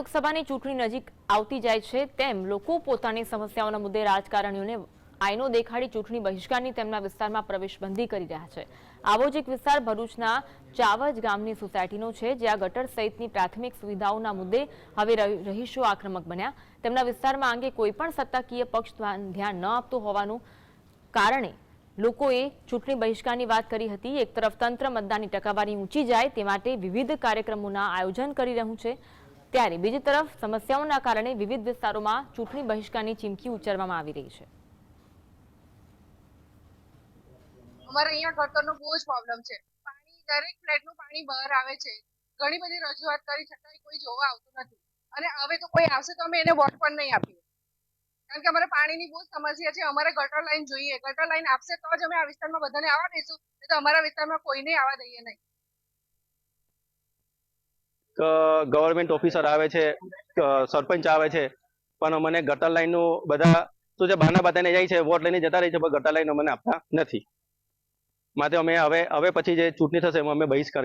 લોકસભાની ચૂંટણી નજીક આવતી જાય છે તેમ લોકો પોતાની સમસ્યાઓના મુદ્દે રાજકારણીઓને આઈનો દેખાડી ચૂંટણી બહિષ્કારની તેમના વિસ્તારમાં પ્રવેશબંધી કરી રહ્યા છે. આવો જ એક વિસ્તાર ભરૂચના ચાવજ ગામની સોસાયટીનો છે, જ્યાં ગટર સહિતની પ્રાથમિક સુવિધાઓના મુદ્દે હવે રહીશો આક્રમક બન્યા. તેમના વિસ્તારમાં અંગે કોઈ પણ સત્તાકીય પક્ષ ધ્યાન ન આપતું હોવાનું કારણે લોકોએ ચૂંટણી બહિષ્કારની વાત કરી હતી. એક તરફ તંત્ર મતદાનની ટકાવારી ઊંચી જાય તે માટે વિવિધ કાર્યક્રમોના આયોજન કરી રહ્યું છે. ત્યારે બીજી તરફ સમસ્યાઓના કારણે વિવિધ વિસ્તારોમાં ચૂંટણી બહિષ્કારની ચીમકી ઉચ્ચારવામાં આવી રહી છે. અમારે અહીંયા ગટરનો બહુ જ પ્રોબ્લેમ છે. પાણી, દરેક ફ્લેટનું પાણી બહાર આવે છે. ઘણી બધી રજૂઆત કરી છતાંય કોઈ જોવા આવતું નથી. અને હવે તો કોઈ આવશે તો અમે એને વોટ પણ નહીં આપીએ. કારણ કે અમારે પાણીની બહુ સમસ્યા છે. અમારે ગટર લાઈન જોઈએ. ગટર લાઈન આપશે તો જ અમે આ વિસ્તારમાં બધાને આવવા દઈશું. તો અમારા વિસ્તારમાં કોઈને આવવા દઈએ નહીં. ગવર્મેન્ટ ઓફિસર આવે છે સરપંચ આવે છે, પણ મને ગટર લાઈનનું બધા શું છે બહાના બતાવીને જાય છે, વોટ લઈને જતા રહી છે, પણ ગટર લાઈન મને આપતા નથી. માટે અમે હવે હવે પછી જે ચૂંટણી થશે, એમાં અમે બહિષ્કાર